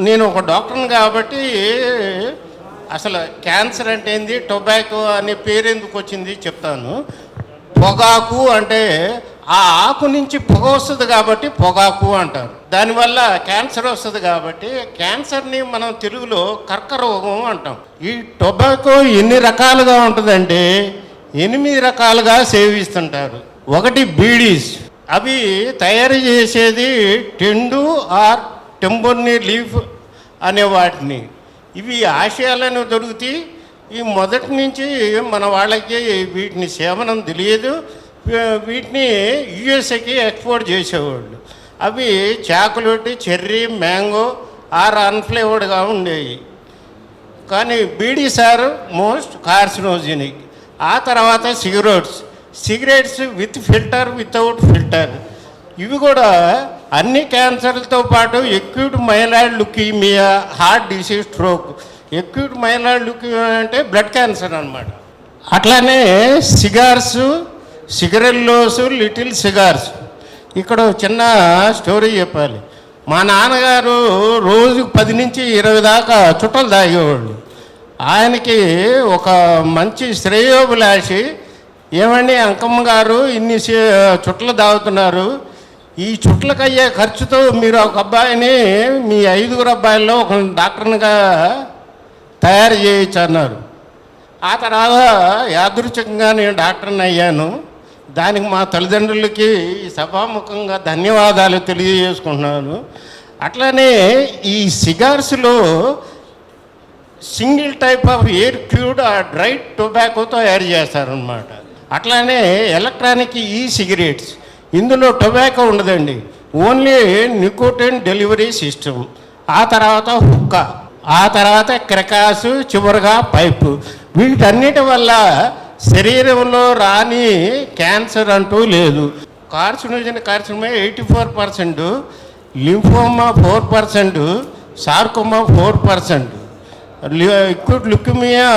నేను ఒక డాక్టర్ని కాబట్టి అసలు క్యాన్సర్ అంటే ఏంది? టొబాకో అనే పేరు ఎందుకు వచ్చింది చెప్తాను. పొగాకు అంటే ఆ ఆకు నుంచి పొగ వస్తుంది కాబట్టి పొగాకు అంటారు. దానివల్ల క్యాన్సర్ వస్తుంది కాబట్టి క్యాన్సర్ని మనం తెలుగులో కర్కరోగం అంటాం. ఈ టొబాకో ఎన్ని రకాలుగా ఉంటుందంటే ఎనిమిది రకాలుగా సేవిస్తుంటారు. ఒకటి బీడీస్. అవి తయారు చేసేది టెండు ఆర్ టెంబోర్ని లీఫ్ అనే వాటిని. ఇవి ఆశయాలను దొరుకుతాయి ఈ మొదటి నుంచి మన వాళ్ళకి వీటిని సేవనం తెలియదు. వీటిని యుఎస్ఏకి ఎక్స్పోర్ట్ చేసేవాళ్ళు. అవి చాకులెట్ చెర్రీ మ్యాంగో ఆర్ అన్ఫ్లేవర్డ్గా ఉండేవి కానీ బీడీ సార్ మోస్ట్ కార్సినోజెనిక్. ఆ తర్వాత cigarettes. Cigarettes with filter without filter. ఇవి కూడా అన్ని క్యాన్సర్లతో పాటు acute myeloid leukaemia heart disease stroke acute myeloid leukaemia అంటే బ్లడ్ క్యాన్సర్ అనమాట అట్లానే సిగార్స్ సిగరెల్లోసు లిటిల్ సిగార్స్ ఇక్కడ చిన్న స్టోరీ చెప్పాలి. మా నాన్నగారు రోజు పది నుంచి ఇరవై దాకా చుట్టలు తాగేవాళ్ళు ఆయనకి ఒక మంచి శ్రేయోభిలాషి ఏమండి అంకమ్మ గారు ఇన్ని చుట్టలు తాగుతున్నారు ఈ చుట్లకు అయ్యే ఖర్చుతో మీరు ఒక అబ్బాయిని మీ ఐదుగురు అబ్బాయిల్లో ఒక డాక్టర్నిగా తయారు చేయొచ్చు అన్నారు. ఆ తర్వాత యాదృచ్ఛికంగా నేను డాక్టర్ని అయ్యాను. దానికి మా తల్లిదండ్రులకి సభాముఖంగా ధన్యవాదాలు తెలియజేసుకుంటున్నాను. అట్లానే ఈ సిగార్స్లో single type of air cured ఆ డ్రై టొబాకోతో తయారు చేస్తారనమాట అట్లానే ఎలక్ట్రానిక్ ఈ సిగరెట్స్. ఇందులో టొబాకో ఉండదండి. ఓన్లీ నికోటిన్ డెలివరీ సిస్టమ్ ఆ తర్వాత హుక్క. ఆ తర్వాత క్రకాసు చివరిగా పైపు. వీటన్నిటి వల్ల శరీరంలో రాని క్యాన్సర్ అంటూ లేదు. Carcinogen కార్సినమే eighty four percent lymphoma four percent sarcoma four percent acute leukaemia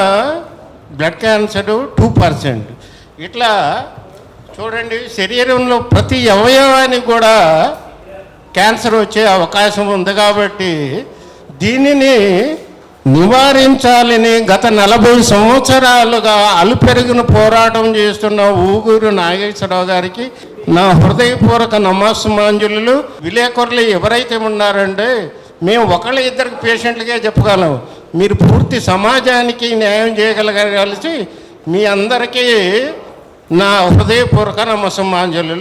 blood cancer two percent. ఇట్లా చూడండి శరీరంలో ప్రతి అవయవానికి కూడా క్యాన్సర్ వచ్చే అవకాశం ఉంది కాబట్టి దీనిని నివారించాలని గత నలభై సంవత్సరాలుగా అలుపెరుగున పోరాటం చేస్తున్న ఊగూరు నాగేశ్వరరావు గారికి నా హృదయపూర్వక నమస్సుమాంజలు విలేకరులు ఎవరైతే ఉన్నారంటే మేము ఒకళ్ళ ఇద్దరికి పేషెంట్లకే చెప్పగలం మీరు పూర్తి సమాజానికి న్యాయం చేయగలగాల్సి మీ అందరికీ నా హృదయపూర్వక నమస్సుమాంజలు